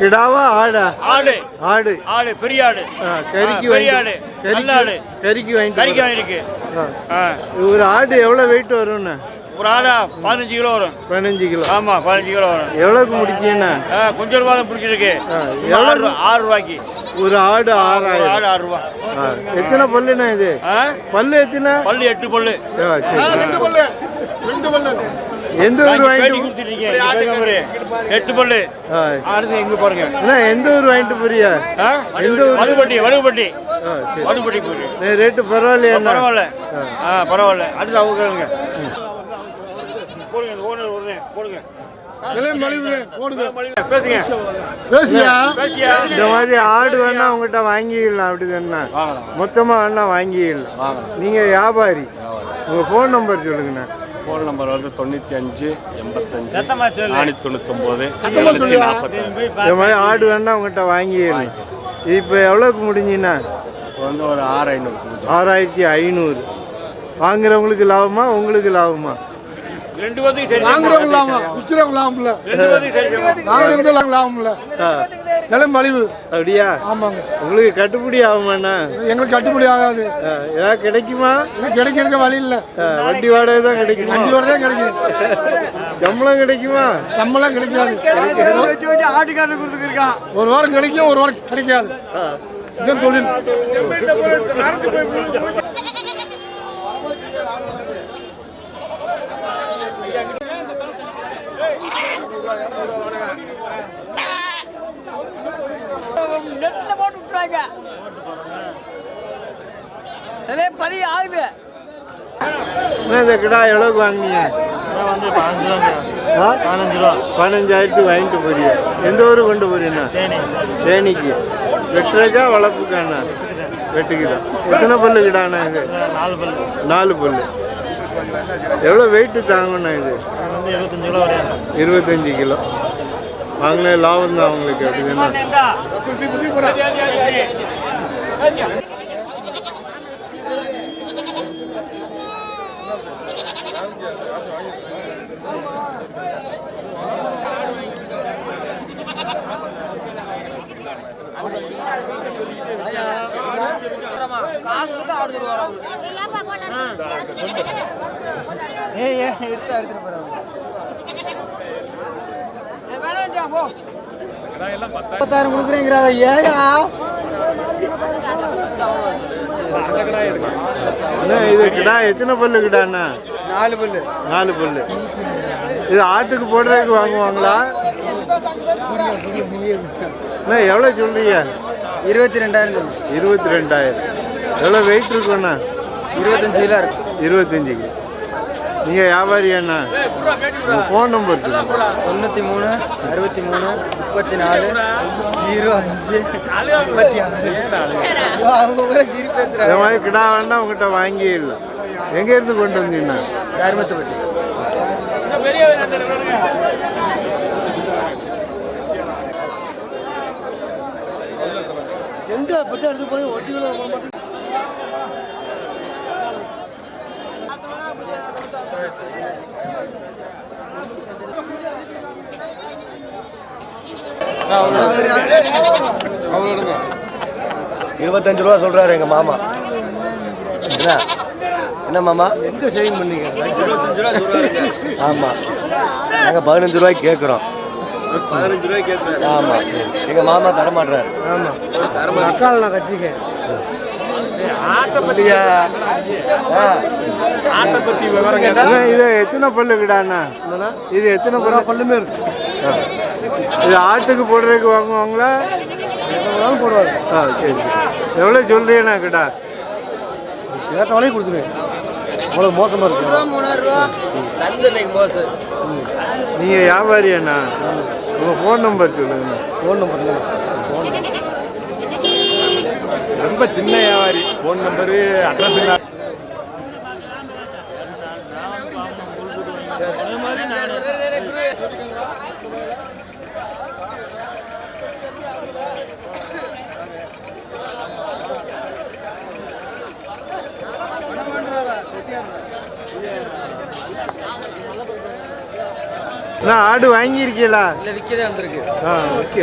கிடாவா ஆடா? ஆடு. ஆடு. ஆடு பெரிய ஆடு. கறிக்கு பெரிய ஆடு. வாங்கி நல்ல ஆடு. கறிக்கு வாங்கிட்டு கறிக்கு. வாங்கிருக்கு. ஒரு ஆடு எவ்வளோ வெயிட் வரும்ண்ணா ஒரு ஆடா பதினஞ்சு கிலோ வரும். பதினஞ்சு கிலோ. ஆமா பதினஞ்சு கிலோ வரும். எவ்வளோக்கு முடிச்சீங்கண்ணா கொஞ்சம் ரூபா தான் பிடிச்சிருக்கு. சும்மா ஆறு ரூபா ஆறு ரூபாய்க்கு. ஒரு ஆடு ஒரு ஆறாயிரம். ஆடு ஆறு ரூபா. எத்தனை பல்லுண்ணா இது? ஆ? பல்லு எத்தனை? பல்லு எட்டு பல்லு. ஆ, சரி. எந்த ஊர் வாங்கிட்டு கொடுத்துருக்கீங்க. எட்டு பல்லு. ஆ. அடுத்து எங்க பாருங்க. அண்ணா எந்த ஊர் வாங்கிட்டு போறியா ஆ? எந்த ஊர்? வடுபட்டி வடுபட்டி வடுபட்டி நே, ரேட்டு பரவாயில்லையாண்ணா பரவாயில்ல. ஆ. பரவாயில்ல. அடுத்து அவங்க போடுங்க ஓனர் உடனே போடுங்க. இந்த மாதிரி ஆடு வேணா உங்ககிட்ட வாங்கிக்கலாம் அப்படிதானே? மொத்தமா வேணா வாங்கிக்கலாம் நீங்க வியாபாரி. உங்க ஃபோன் நம்பர் சொல்லுங்கண்ணா. ஃபோன் நம்பர் வந்து தொண்ணூற்றி அஞ்சு எண்பத்தஞ்சு. நானூற்றி தொண்ணூத்தொம்போது நாற்பத்தி இந்த மாதிரி ஆடு வேணா உங்ககிட்ட வாங்கிடலாம் இது இப்போ எவ்வளோக்கு முடிஞ்சுண்ணா வந்து ஒரு ஆறு ஐநூறு ஆறாயிரத்தி ஐநூறு. வாங்குறவங்களுக்கு லாபமா? உங்களுக்கு லாபமா? ரெண்டு வாங்குறவங்க லாபம் விற்கிறவங்க லாபம்ல. வாங்குறவங்க லாபம்ல ஆ, விலை மலிவு அப்படியா? ஆமாங்க. உங்களுக்கு கட்டுப்படி ஆகுமாண்ணா எங்களுக்கு கட்டுப்படி ஆகாது. ஏதாவது கிடைக்குமா? கிடைக்கிறதுக்கு வழி இல்லை. வண்டி வாடகை தான் கிடைக்குமா? அஞ்சு வரை தான் கிடைக்கும் சம்பளம் கிடைக்குமா? சம்பளம் கிடைக்காது. ஒரு வாரம் கிடைக்கும் ஒரு வாரம் கிடைக்காது. இதுதான் தொழில். நெட்டில் போட்டு விட்டுருவாங்க அதே பதிவு ஆகுது. இந்த கிடா எவ்வளோக்கு வாங்கினீங்க? ஆ? பதினஞ்சாயிரத்துக்கு வாங்கிட்டு போறீங்க. எந்த ஊருக்கு கொண்டு போறீங்கண்ணா தேனிக்கு. வெட்டுறதா வளர்ப்புக்காண்ணா வெட்டுக்கு தான் எத்தனை பல்லு கிடாண்ணா நாலு பல்லு. நாலு பல்லு. எவ்வளோ வெயிட்டு தாங்கண்ணா இது? வந்து இருபத்தஞ்சு கிலோ. இருபத்தஞ்சு கிலோ வாங்கின லாபம் தான் அவங்களுக்கு அப்படிதானே முப்பத்தாயிரம் கொடுக்குறேங்கிறா அண்ணா இது கிடா எத்தனை பல்லு கிடாண்ணா நாலு பல்லு. நாலு பல்லு. இது ஆட்டுக்கு போடுறதுக்கு வாங்குவாங்களா? அண்ணா எவ்வளோ சொல்றீங்க? இருபத்தி ரெண்டாயிரம் சொல்லு இருபத்தி ரெண்டாயிரம் எவ்வளோ வெயிட் இருக்குண்ணா இருபத்தஞ்சு கிலோ இருக்கு. இருபத்தஞ்சு கிலோ நீங்கள் வியாபாரி அண்ணா உங்கள் ஃபோன் நம்பர் தொண்ணூற்றி மூணு அறுபத்தி மூணு முப்பத்தி நாலு ஜீரோ அஞ்சு முப்பத்தி ஆறு அவங்க கூட இந்த சிரிப்பேத்துறாங்க மாதிரி கிடா வேணா உங்கள்கிட்ட வாங்கிடலாம் எங்கேருந்து கொண்டு வந்தீங்கண்ணா கருமத்துப்பட்டி எங்க பற்றி எடுத்து போய் ஒட்டி இருபத்தஞ்சு ரூபா சொல்றாரு எங்க மாமா. என்ன? என்ன மாமா? எங்கே சேவிங் பண்ணீங்க? ஆமா. நாங்க பதினஞ்சு ரூபாய்க்கு கேட்குறோம் பதினஞ்சு ரூபாய் கேட்குறாரு ஆமா. எங்க மாமா தர மாட்டாரு அக்கால் நான் கட்டிருக்கேன் இது எத்தனை பல்லு கிடாண்ணா இது எத்தனை பல்லு? பல்லுமே இருக்கு. இது ஆட்டுக்கு போடுறதுக்கு வாங்குவாங்களா? போடுவாரு. ஆ சரி. எவ்வளோ சொல்றீங்கண்ணா கிடா? கேட்ட வலையும் கொடுத்துருவேன் அவ்வளோ மோசமாக இருக்கு. மூணாயிரம் ரூபா சந்தனைக்கு மோசு நீங்கள் வியாபாரி அண்ணா. உங்கள் ஃபோன் நம்பர் சொல்லுங்க. ஃபோன் நம்பர் ரொம்ப சின்ன வியாபாரி. ஃபோன் நம்பரு அட்ரஸ் அண்ணா ஆடு வாங்கியிருக்கீங்களா? இல்லை விற்கதே வந்திருக்கு. ஆ ஓகே.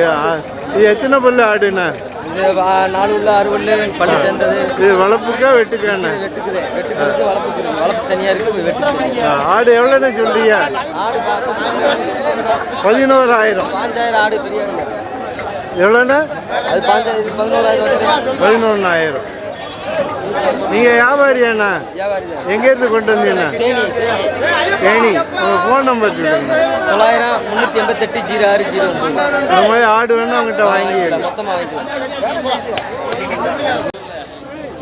இது எத்தனை பல்லு ஆடுண்ணா? இது நாலு உள்ள ஆறு உள்ள பல்லு சேர்ந்தது. இது வளர்ப்புக்கா வெட்டுக்காண்ணா? வெட்டுக்குது. வெட்டுக்கு வளர்ப்புக்கு இருக்கு. வளர்ப்பு தனியாக இருக்குது வெட்டுக்கு ஆ, ஆடு எவ்வளோண்ணா சொல்றீங்க? ஆடு பதினோராயிரம். பாஞ்சாயிரம் ஆடு பெரிய எவ்வளோண்ணா? அது பாஞ்சாயிரம் பதினோராயிரம் பதினொன்றாயிரம் நீங்கள் வியாபாரியாண்ணா வியாபாரி தான் எங்கேருந்து கொண்டு வந்தீங்கண்ணா தேனி. உங்கள் ஃபோன் நம்பர் சொல்லுங்க. தொள்ளாயிரம் முந்நூற்றி எண்பத்தெட்டு ஜீரோ ஆறு ஜீரோ இந்த மாதிரி ஆடு வேணா உங்கள்கிட்ட வாங்கி. மொத்தமாக வாங்கிக்கலாம்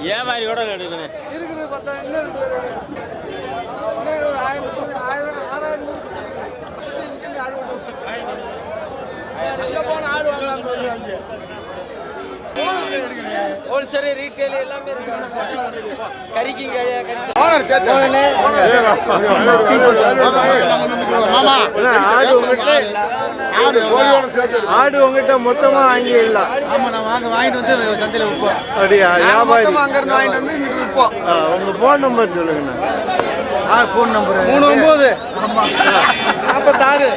வியாபாரியோட எடுக்கிறேன் ஹோல்சேல் ரீட்டைல் எல்லாமே இருக்கு? கறிக்கு கறி கறி அண்ணா, ஆடு ஆடு உங்கள்கிட்ட மொத்தமாக வாங்கிடலாம் ஆமாம் நான் வாங்க வாங்கிட்டு வந்து சந்தையில் விற்போம் அப்படியா? வாங்கிட்டு வந்து விற்போம் உங்க ஃபோன் நம்பர் சொல்லுங்கண்ணா. ஆறு ஃபோன் நம்பர் மூணு ஒம்பது. நாற்பத்தாறு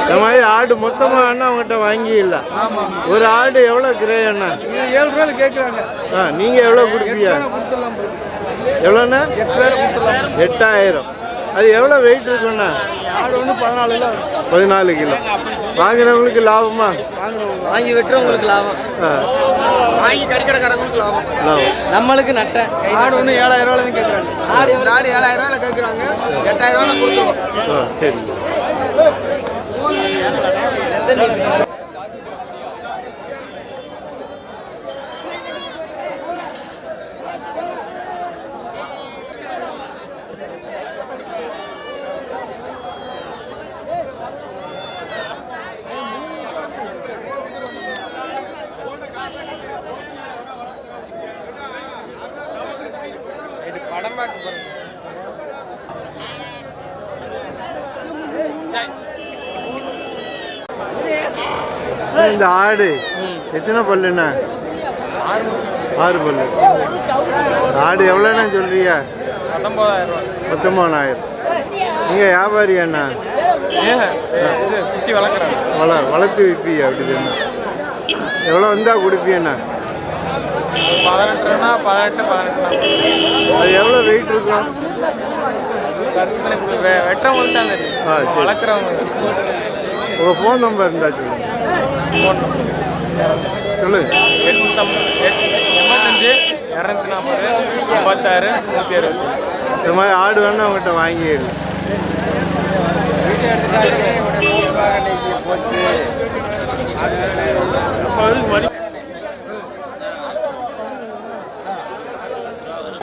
இந்த மாதிரி ஆடு மொத்தமாக வேணா உங்கள்கிட்ட வாங்கிடலாம் ஆமாம் ஒரு ஆடு எவ்வளோ கிரே அண்ணா? ஏழு ரூபாயில் கேட்குறாங்க ஆ நீங்கள் எவ்வளோ கொடுப்பீங்க. எவ்வளோண்ணா எட்டாயிரம். அது எவ்வளோ வெயிட் இருக்குண்ணா பதினாலு கிலோ. பதினாலு கிலோ. வாங்குறவங்களுக்கு லாபமா? வாங்கி வெட்டுறவங்களுக்கு லாபம். வாங்கி கறிக்கடைக்காரங்களுக்கு லாபம். நம்மளுக்கு நட்டை. ஆடு ஒன்று ஏழாயிரம் ரூபாயில் தான் கேட்குறாங்க ஆடு இந்த ஆடு ஏழாயிரம் ரூபாயில் கேட்குறாங்க எட்டாயிரம் ரூபாயில் கொடுத்துருவோம் சரி. இந்த ஆடு. எத்தனை பல்லுண்ணா ஆறு பல்லு. ஆடு எவ்வளோண்ணா சொல்றீங்க? பத்தொம்பதாயிரம் நீங்கள் வியாபாரி அண்ணா குட்டி வளர்க்குறேன். வள வளர்த்து விற்பீங்க அப்படிதானே? எவ்வளோ வந்தால் கொடுப்பீங்கண்ணா பதினெட்டுனா பதினெட்டு பதினெட்டு. அது எவ்வளோ வெயிட் இருக்கும் வெட்டவங்களுக்கு தான் தெரியும். வளர்க்குறவங்க உங்கள் ஃபோன் நம்பர் இருந்தால் சொல்லுங்கள் சொல்லுங்கள் எட்நூத்தம்பது எண்பத்தஞ்சு இரநூத்தி நாற்பது ஐம்பத்தாறு நூற்றி அறுபது இந்த மாதிரி ஆடு வேணா உங்கள்கிட்ட வாங்கிடலாம் போச்சு.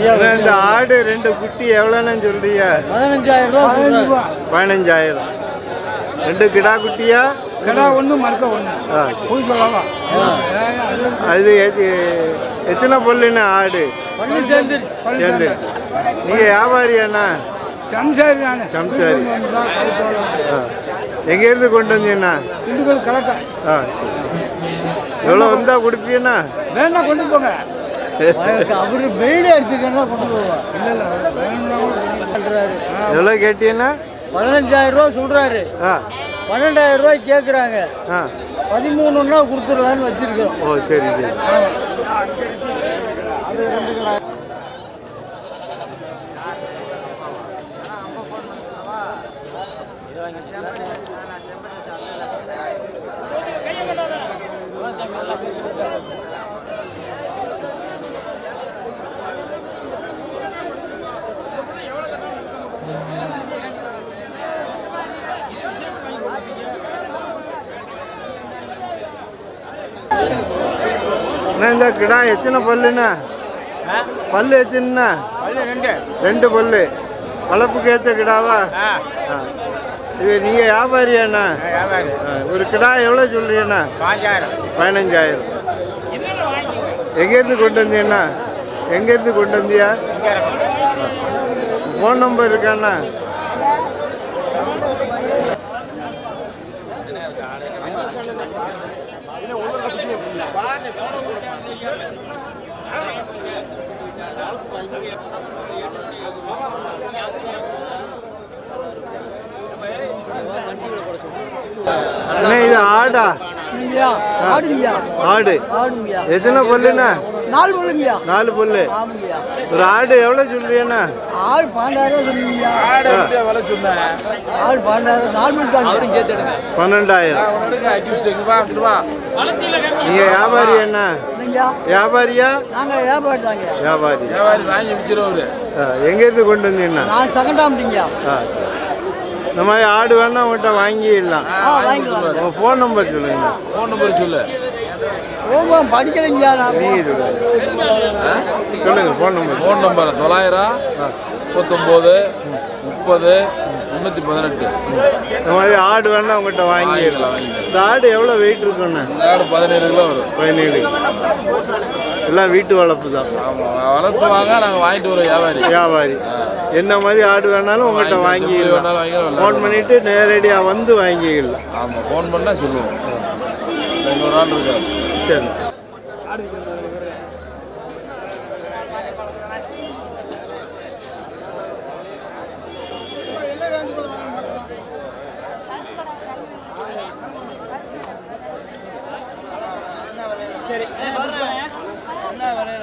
இந்த ஆடு ரெண்டு குட்டி எவ்வளோன்னு சொல்றீங்க? பதினஞ்சாயிரம் ரூபா பதினஞ்சாயிரம். ரெண்டு கிடா குட்டியா? கடா ஒன்று மறுக்க ஒன்று அது எத்தனை பல்லுண்ணா ஆடு? சேர்ந்து நீங்கள் வியாபாரி அண்ணா சம்சாரி. நான் சம்சாரி ஆ. எங்கேருந்து கொண்டு வந்தீங்கண்ணா? திண்டுக்கல் கலக்க ஆ. எவ்வளோ வந்தா கொடுப்பீங்கண்ணா? வேணா கொண்டு போங்க. அவரு வெயிடு அடிச்சுக்கன்னா கொண்டு போவோம் இல்லை இல்லை எவ்வளோ கேட்டீங்கன்னா? பதினஞ்சாயிரம் ரூபா சொல்றாரு. ஆ. பன்னெண்டாயிரம் ரூபாய் கேட்குறாங்க ஆ. பதிமூணுன்னா கொடுத்துடலான்னு வச்சிருக்கோம். ஓ சரி சரி. அண்ணா இந்த கிடா? எத்தனை பல்லுண்ணா? பல்லு எத்தனைண்ணா? ரெண்டு. பல்லு. வளர்ப்புக்கு ஏற்ற கிடாவா. இது நீங்கள் வியாபாரியாண்ணா ஒரு கிடா எவ்வளோ சொல்றீங்கண்ணா? பதினஞ்சாயிரம். எங்கேருந்து கொண்டு வந்தீங்கண்ணா? எங்கேருந்து கொண்டு வந்தியா? Phone number இருக்காண்ணா? அண்ணா இது ஆடா. ஆடு. எத்தனை பல்லுண்ணா? நாலு பல்லுங்கய்யா. நாலு பல்லு. ஒரு ஆடு எவ்வளோ சொல்றீங்கண்ணா ஆடு பன்னெண்டாயிரம் சொல்லுங்கய்யா. விலை சொன்னேன் ஆடு பன்னெண்டாயிரம். நாலு மணி தான். அவரும் சேர்த்து பன்னெண்டாயிரம். வா நீங்க வியாபாரி என்ன? வியாபாரியா? நாங்கள் வியாபாரம் தாங்கய்யா. வியாபாரி. வியாபாரி வாங்கி விற்கிறவரு ஆ, எங்கேருந்து கொண்டு வந்தீங்கண்ணா? நான் செகண்டாமட்டிங்கய்யா. ஆ, இந்த மாதிரி ஆடு வேணா உங்கள்கிட்ட வாங்கிடலாம். உங்கள் ஃபோன் நம்பர் சொல்லுங்க. ஃபோன் நம்பர் சொல்லு. ரொம்ப படிக்கலைங்கய்யா சொல்லுங்க ஃபோன் நம்பர் ஃபோன் நம்பர் தொள்ளாயிரம் முப்பத்தொம்போது முப்பது முந்நூற்றி பதினெட்டு. இந்த மாதிரி ஆடு வேணா உங்கள்கிட்ட வாங்கிடலாம் இந்த ஆடு எவ்வளோ வெயிட் இருக்குண்ணா இந்த ஆடு பதினேழு கிலோ வரும். பதினேழு. எல்லாம் வீட்டு வளர்ப்பு தான். ஆமாம் வளர்த்துவாங்க நாங்கள் வாங்கிட்டு வரோம் வியாபாரி. வியாபாரி. என்ன மாதிரி ஆடு வேணாலும் உங்கள்கிட்ட வாங்கிக்கலாம். ஃபோன் பண்ணிட்டு நேரடியாக வந்து வாங்கிக்கலாம். ஆமாம் ஃபோன் பண்ணால் சொல்லுவோம். இன்னொரு ஆள் இருக்காரு. சரி.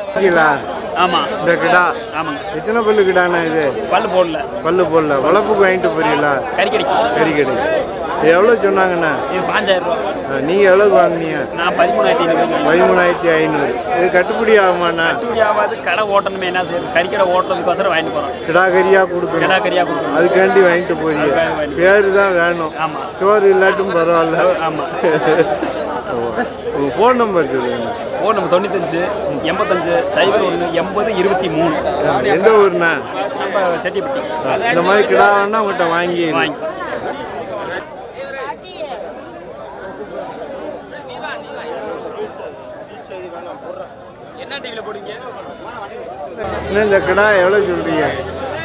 இருக்கீங்களா? ஆமா. இந்த கிடா. ஆமாங்க. எத்தனை பல்லு கிடாண்ணா இது? பல்லு போடல. பல்லு போடல. வளர்ப்புக்கு வாங்கிட்டு போறீங்களா? கறி கிடைக்கும் கறி கடை இது எவ்வளோ சொன்னாங்கண்ணா? பாஞ்சாயிரம் ரூபா. ஆ, நீங்க எவ்வளோக்கு வாங்குனீங்க? நான் பதிமூணாயிரத்தி ஐநூறு பதிமூணாயிரத்தி ஐநூறு. இது கட்டுப்படி ஆகுமாண்ணா? கட்டுப்படி ஆகாது. கடை ஓட்டணுமே. என்ன செய்யுது கறிக்கடை ஓட்டுறதுக்கோசரம் வாங்கிட்டு போகிறோம் கிடா கறியா கொடுக்கணும். கிடா கறியாக கொடுக்கணும் அதுக்காண்டி வாங்கிட்டு போறீங்க பேரு தான் வேணும். ஆமா. சோறு இல்லாட்டும் பரவாயில்ல. ஆமா. உங்கள் ஃபோன் நம்பர் சொல்லுங்க. ஃபோன் நம்ம தொண்ணூத்தஞ்சு எண்பத்தஞ்சு சைபர் ஒன்று எண்பது இருபத்தி மூணு. எந்த ஊர்ண்ணா நம்ம செட்டிப்பட்டி. இந்த மாதிரி கிடா வேணா உங்கள்கிட்ட வாங்கி வாங்கி. என்ன டிவியில் இன்னும் இந்த கிடா எவ்வளோ சொல்றீங்க?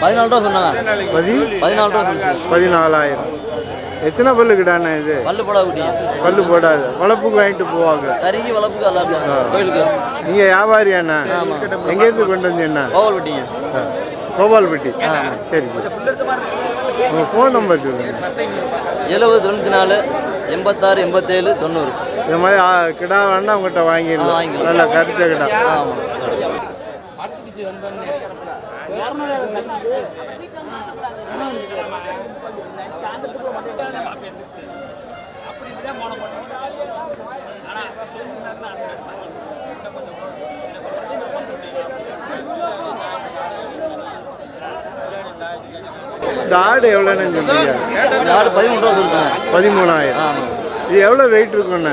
பதினாலு ரூபா சொன்னாங்க. பதி பதினாலு ரூபா பதினாலாயிரம். எத்தனை பல்லு கிடாண்ணா இது? பல்லு போடா குட்டி பல்லு போடாது. வளர்ப்புக்கு வாங்கிட்டு போவாங்க. கறிக்கு வளர்ப்புக்கு எல்லாருக்கும் கோயிலுக்கு. நீங்க வியாபாரியாண்ணா? ஆமா. எங்கேருந்து கொண்டு வந்தீங்கண்ணா? கோவில் வெட்டிங்க ஆ. கோபால்பட்டி. சரி உங்கள் ஃபோன் நம்பர் சொல்லுங்க. எழுபது தொண்ணூற்றி நாலு எண்பத்தாறு எண்பத்தேழு தொண்ணூறு. இந்த மாதிரி கிடா வேணா உங்கள்கிட்ட வாங்கிடலாம். நல்ல கருத்த கிடா. ஆமாம் இந்த ஆடு எவ்வளோன்னு சொல்றீங்க? இந்த ஆடு பதிமூணு ரூபா சொல்லுங்க பதிமூணாயிரம். இது எவ்வளோ வெயிட் இருக்குண்ணா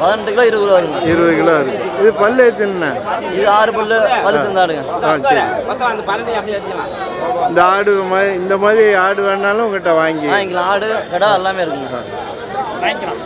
பதினெட்டு கிலோ இருபது ரூபா வருங்க இருபது கிலோ இருக்கு இது பல்லு எத்தனைண்ணா? இது ஆறு பல்லு பல்லு சேர்ந்தாடுங்க. ஆ சரி. இந்த ஆடு மாதிரி இந்த மாதிரி ஆடு வேணாலும் உங்கள்கிட்ட வாங்கி. வாங்கிக்கலாம். ஆடு கடா எல்லாமே இருக்குங்க வாங்கிக்கலாம்.